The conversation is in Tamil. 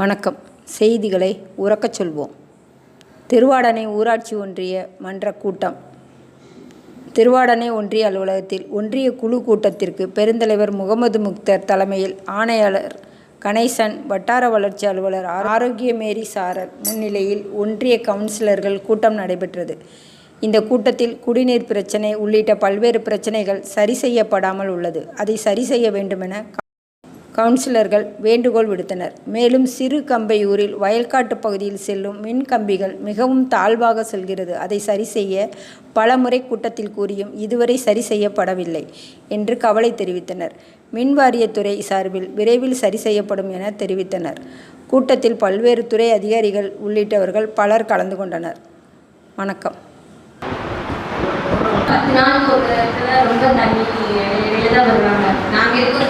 வணக்கம். செய்திகளை உறக்கச் சொல்வோம். திருவாடனை ஊராட்சி ஒன்றிய மன்ற கூட்டம். திருவாடனை ஒன்றிய அலுவலகத்தில் ஒன்றிய குழு கூட்டத்திற்கு பெருந்தலைவர் முகமது முக்தர் தலைமையில் ஆணையாளர் கணேசன் வட்டார வளர்ச்சி அலுவலர் ஆரோக்கிய மேரி சாரர் முன்னிலையில் ஒன்றிய கவுன்சிலர்கள் கூட்டம் நடைபெற்றது. இந்த கூட்டத்தில் குடிநீர் பிரச்சினை உள்ளிட்ட பல்வேறு பிரச்சினைகள் சரி செய்யப்படாமல் உள்ளது. அதை சரி செய்ய வேண்டுமென கவுன்சிலர்கள் வேண்டுகோள் விடுத்தனர். மேலும் சிறு கம்பையூரில் வயல்காட்டு பகுதியில் செல்லும் மின் கம்பிகள் மிகவும் தாழ்வாக செல்கிறது. அதை சரி செய்ய பலமுறை கூட்டத்தில் கூறியும் இதுவரை சரி செய்யப்படவில்லை என்று கவலை தெரிவித்தனர். மின் வாரியத்துறை சார்பில் விரைவில் சரி செய்யப்படும் என தெரிவித்தனர். கூட்டத்தில் பல்வேறு துறை அதிகாரிகள் உள்ளிட்டவர்கள் பலர் கலந்து கொண்டனர். வணக்கம். பத்து ஒரு இடத்துல ரொம்ப தண்ணி தான் வருவாங்க. நாங்கள் இருக்கிற